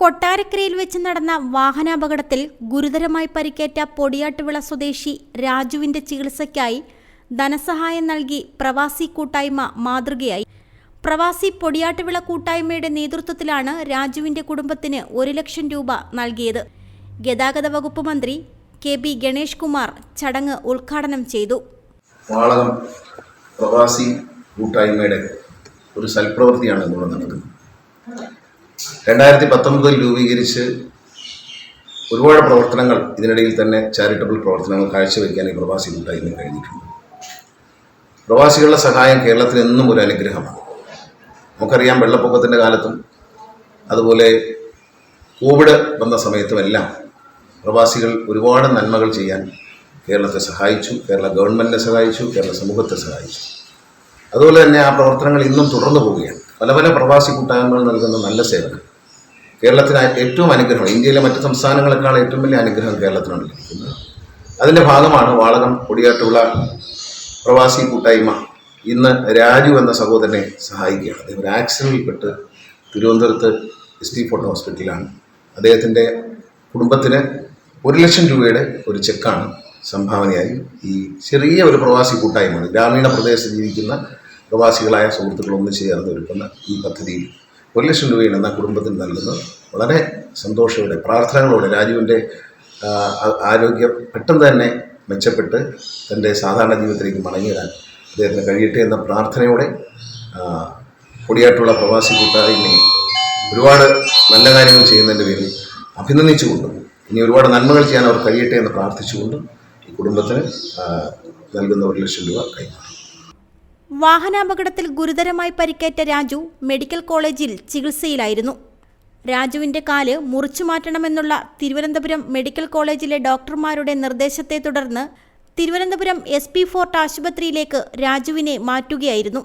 കൊട്ടാരക്കരയിൽ വെച്ച് നടന്ന വാഹനാപകടത്തിൽ ഗുരുതരമായി പരിക്കേറ്റ പൊടിയാട്ടുവിള സ്വദേശി രാജുവിന്റെ ചികിത്സയ്ക്കായി ധനസഹായം നൽകി പ്രവാസി കൂട്ടായ്മ മാതൃകയായി. പ്രവാസി പൊടിയാട്ടുവിള കൂട്ടായ്മയുടെ നേതൃത്വത്തിലാണ് രാജുവിന്റെ കുടുംബത്തിന് ഒരു ലക്ഷം രൂപ നൽകിയത്. ഗതാഗത വകുപ്പ് മന്ത്രി കെ ബി ഗണേഷ് കുമാർ ചടങ്ങ് ഉദ്ഘാടനം ചെയ്തു. പ്രവാസി കൂട്ടായ്മയുടെ ഒരു സൽപ്രവൃത്തിയാണ് നടക്കുന്നത്. രണ്ടായിരത്തി പത്തൊമ്പതിൽ രൂപീകരിച്ച് ഒരുപാട് പ്രവർത്തനങ്ങൾ ഇതിനിടയിൽ തന്നെ ചാരിറ്റബിൾ പ്രവർത്തനങ്ങൾ കാഴ്ചവെക്കാൻ ഈ പ്രവാസി കൂട്ടായ്മ കഴിഞ്ഞിട്ടുണ്ട്. പ്രവാസികളുടെ സഹായം കേരളത്തിന് എന്നും ഒരു അനുഗ്രഹമാണ്. നമുക്കറിയാം വെള്ളപ്പൊക്കത്തിന്റെ കാലത്തും അതുപോലെ കോവിഡ് വന്ന സമയത്തുമെല്ലാം പ്രവാസികൾ ഒരുപാട് നന്മകൾ ചെയ്യാൻ കേരളത്തെ സഹായിച്ചു കേരള ഗവൺമെന്റിനെ സഹായിച്ചു കേരള സമൂഹത്തെ സഹായിച്ചു. അതുപോലെ തന്നെ ആ പ്രവർത്തനങ്ങൾ ഇന്നും തുടർന്നു പോവുകയാണ്. പല പല പ്രവാസി കൂട്ടായ്മകൾ നൽകുന്ന നല്ല സേവനം. കേരളത്തിന് ഏറ്റവും അനുഗ്രഹം ഇന്ത്യയിലെ മറ്റ് സംസ്ഥാനങ്ങളെക്കാൾ ഏറ്റവും വലിയ അനുഗ്രഹം കേരളത്തിനാണ് ലഭിക്കുന്നത്. അതിന്റെ ഭാഗമാണ് വാളകം കൊടിയാട്ടുള്ള പ്രവാസി കൂട്ടായ്മ. ഇന്ന് രാജു എന്ന സഹോദരനെ സഹായിക്കുകയാണ്. അദ്ദേഹം ഒരു ആക്സിഡന്റിൽപ്പെട്ട് തിരുവനന്തപുരത്ത് എസ് ടി ഫോർട്ട് ഹോസ്പിറ്റലിലാണ്. അദ്ദേഹത്തിന്റെ കുടുംബത്തിന് ഒരു ലക്ഷം രൂപയുടെ ഒരു ചെക്കാണ് സംഭാവനയായി ഈ ചെറിയ ഒരു പ്രവാസി കൂട്ടായ്മ. ഗ്രാമീണ പ്രദേശത്ത് ജീവിക്കുന്ന പ്രവാസികളായ സുഹൃത്തുക്കൾ ഒന്നിച്ച് ചേർന്ന് ഒരുക്കുന്ന ഈ പദ്ധതിയിൽ ഒരു ലക്ഷം രൂപയാണ് എന്ന കുടുംബത്തിന് നൽകുന്നത്. വളരെ സന്തോഷത്തോടെ പ്രാർത്ഥനകളോടെ രാജുവിന്റെ ആരോഗ്യം പെട്ടെന്ന് തന്നെ മെച്ചപ്പെട്ട് തന്റെ സാധാരണ ജീവിതത്തിലേക്ക് മടങ്ങിയിടാൻ അദ്ദേഹത്തിന് കഴിയട്ടെ എന്ന പ്രാർത്ഥനയോടെ കൊടിയാട്ടുള്ള പ്രവാസി കൂട്ടായ്മയെ ഒരുപാട് നല്ല കാര്യങ്ങൾ ചെയ്യുന്നതിന്റെ പേരിൽ അഭിനന്ദിച്ചുകൊണ്ടും ഇനി ഒരുപാട് നന്മകൾ ചെയ്യാൻ അവർ കഴിയട്ടെ എന്ന് പ്രാർത്ഥിച്ചുകൊണ്ടും ഈ കുടുംബത്തിന് നൽകുന്ന ഒരു ലക്ഷം രൂപ കൈമാറും വാഹനാപകടത്തിൽ ഗുരുതരമായി പരിക്കേറ്റ രാജു മെഡിക്കൽ കോളേജിൽ ചികിത്സയിലായിരുന്നു. രാജുവിന്റെ കാൽ മുറിച്ചു മാറ്റണമെന്നുള്ള തിരുവനന്തപുരം മെഡിക്കൽ കോളേജിലെ ഡോക്ടർമാരുടെ നിർദ്ദേശത്തെ തുടർന്ന് തിരുവനന്തപുരം എസ് പി ഫോർട്ട് ആശുപത്രിയിലേക്ക് രാജുവിനെ മാറ്റുകയായിരുന്നു.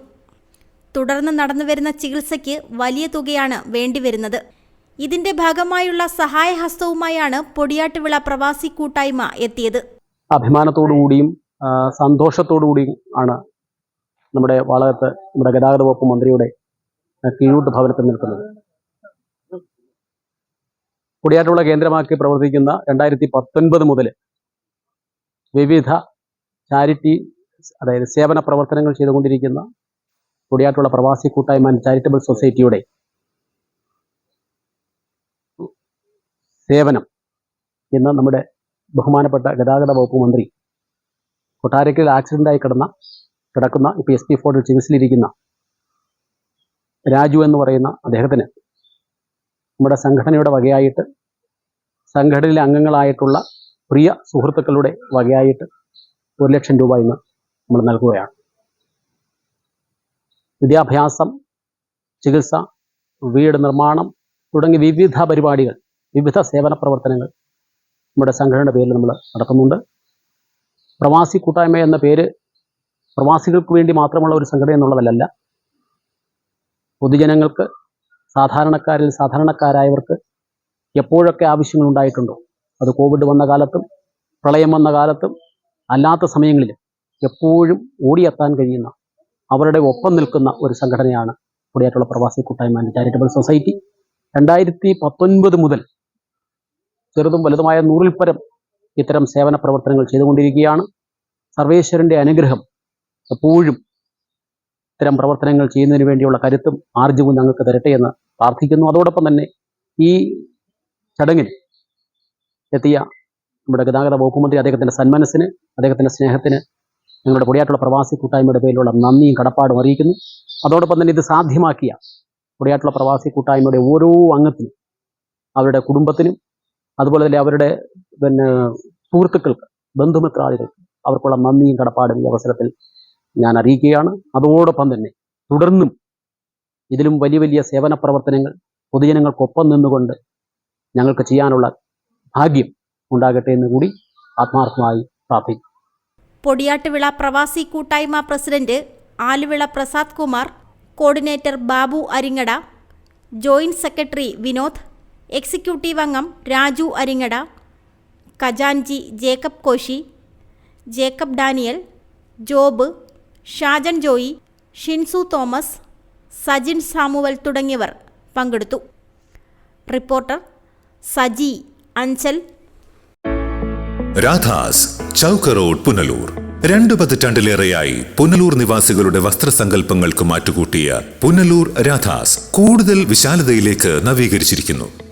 തുടർന്ന് നടന്നുവരുന്ന ചികിത്സയ്ക്ക് വലിയ തുകയാണ് വേണ്ടിവരുന്നത്. ഇതിന്റെ ഭാഗമായുള്ള സഹായഹസ്തവുമായാണ് പൊടിയാട്ടുവിള പ്രവാസി കൂട്ടായ്മ എത്തിയത്. അഭിമാനത്തോടുകൂടിയും സന്തോഷത്തോടുകൂടിയും ആണ് നമ്മുടെ വളകത്ത് നമ്മുടെ ഗതാഗത വകുപ്പ് മന്ത്രിയുടെ കീഴോട്ട് ഭവനത്തിൽ നിൽക്കുന്നത്. കുടിയാറ്റുള്ള കേന്ദ്രമാക്കി പ്രവർത്തിക്കുന്ന രണ്ടായിരത്തി പത്തൊൻപത് മുതൽ വിവിധ ചാരിറ്റി അതായത് സേവന പ്രവർത്തനങ്ങൾ ചെയ്തുകൊണ്ടിരിക്കുന്ന കുടിയാട്ടുള്ള പ്രവാസി കൂട്ടായ്മ ചാരിറ്റബിൾ സൊസൈറ്റിയുടെ സേവനം ഇന്ന് നമ്മുടെ ബഹുമാനപ്പെട്ട ഗതാഗത വകുപ്പ് മന്ത്രി കൊട്ടാരക്കൽ ആക്സിഡന്റായി കിടന്ന കിടക്കുന്ന ഇപ്പോൾ എസ് പി ഫോർട്ടിൽ ചികിത്സയിലിരിക്കുന്ന രാജു എന്ന് പറയുന്ന അദ്ദേഹത്തിന് നമ്മുടെ സംഘടനയുടെ വകയായിട്ട് സംഘടനയിലെ അംഗങ്ങളായിട്ടുള്ള പ്രിയ സുഹൃത്തുക്കളുടെ വകയായിട്ട് ഒരു ലക്ഷം രൂപ ഇന്ന് നമ്മൾ നൽകുകയാണ്. വിദ്യാഭ്യാസം ചികിത്സ വീട് നിർമ്മാണം തുടങ്ങി വിവിധ പരിപാടികൾ വിവിധ സേവന പ്രവർത്തനങ്ങൾ നമ്മുടെ സംഘടനയുടെ പേരിൽ നമ്മൾ നടത്തുന്നുണ്ട്. പ്രവാസി കൂട്ടായ്മ എന്ന പേര് പ്രവാസികൾക്ക് വേണ്ടി മാത്രമുള്ള ഒരു സംഘടന എന്നുള്ളതല്ല പൊതുജനങ്ങൾക്ക് സാധാരണക്കാരിൽ സാധാരണക്കാരായവർക്ക് എപ്പോഴൊക്കെ ആവശ്യങ്ങൾ ഉണ്ടായിട്ടുണ്ടോ? അത് കോവിഡ് വന്ന കാലത്തും പ്രളയം വന്ന കാലത്തും അല്ലാത്ത സമയങ്ങളിലും എപ്പോഴും ഓടിയെത്താൻ കഴിയുന്ന അവരുടെ ഒപ്പം നിൽക്കുന്ന ഒരു സംഘടനയാണ് കൂടിയായിട്ടുള്ള പ്രവാസി കൂട്ടായ്മ ചാരിറ്റബിൾ സൊസൈറ്റി രണ്ടായിരത്തി പത്തൊൻപത് മുതൽ ചെറുതും വലുതുമായ നൂറിൽ പരം ഇത്തരം സേവന പ്രവർത്തനങ്ങൾ ചെയ്തുകൊണ്ടിരിക്കുകയാണ്. സർവേശ്വരന്റെ അനുഗ്രഹം എപ്പോഴും ഇത്തരം പ്രവർത്തനങ്ങൾ ചെയ്യുന്നതിന് വേണ്ടിയുള്ള കരുത്തും ആർജവും ഞങ്ങൾക്ക് തരട്ടെ എന്ന് പ്രാർത്ഥിക്കുന്നു. അതോടൊപ്പം തന്നെ ഈ ചടങ്ങിൽ എത്തിയ നമ്മുടെ ഗതാഗത വകുപ്പ് മന്ത്രി അദ്ദേഹത്തിന്റെ സന്മനസ്സിന് അദ്ദേഹത്തിന്റെ സ്നേഹത്തിന് ഞങ്ങളുടെ കൊടിയാട്ടുള്ള പ്രവാസി കൂട്ടായ്മയുടെ പേരിലുള്ള നന്ദിയും കടപ്പാടും അറിയിക്കുന്നു. അതോടൊപ്പം തന്നെ ഇത് സാധ്യമാക്കിയ കൊടിയാട്ടുള്ള പ്രവാസി കൂട്ടായ്മയുടെ ഓരോ അംഗത്തിനും അവരുടെ കുടുംബത്തിനും അതുപോലെ തന്നെ അവരുടെ പിന്നെ സുഹൃത്തുക്കൾക്ക് ബന്ധുമിത്രാദികൾക്ക് അവർക്കുള്ള നന്ദിയും കടപ്പാടും ഈ അവസരത്തിൽ ഞാൻ അറിയിക്കുകയാണ് അതോടൊപ്പം തന്നെ തുടർന്നും ഇതിലും വലിയ വലിയ സേവന പ്രവർത്തനങ്ങൾ പൊതുജനങ്ങൾക്കൊപ്പം നിന്നുകൊണ്ട് ഞങ്ങൾക്ക് ചെയ്യാനുള്ള ഭാഗ്യം ഉണ്ടാകട്ടെ എന്ന് കൂടി ആത്മാർത്ഥമായി പ്രാർത്ഥിക്കും പൊടിയാട്ടുവിള പ്രവാസി കൂട്ടായ്മ president Aluvila Prasad Kumar coordinator Babu Aringada joint secretary Vinod executive അംഗം രാജു അരിങ്ങട ഖജാൻജി ജേക്കബ് കോശി ജേക്കബ് ഡാനിയൽ ജോബ് ഷാജൻ ജോയി ഷിൻസു തോമസ് സജിൻ സാമുവൽ തുടങ്ങിയവർ പങ്കെടുത്തു. റിപ്പോർട്ടർ സജി അഞ്ചൽ. രാധാസ് ചൗക്ക റോഡ് പുനലൂർ. രണ്ടു പതിറ്റാണ്ടിലേറെയായി പുനലൂർ നിവാസികളുടെ വസ്ത്രസങ്കല്പങ്ങൾക്ക് മാറ്റുകൂട്ടിയ പുനലൂർ രാധാസ് കൂടുതൽ വിശാലതയിലേക്ക് നവീകരിച്ചിരിക്കുന്നു.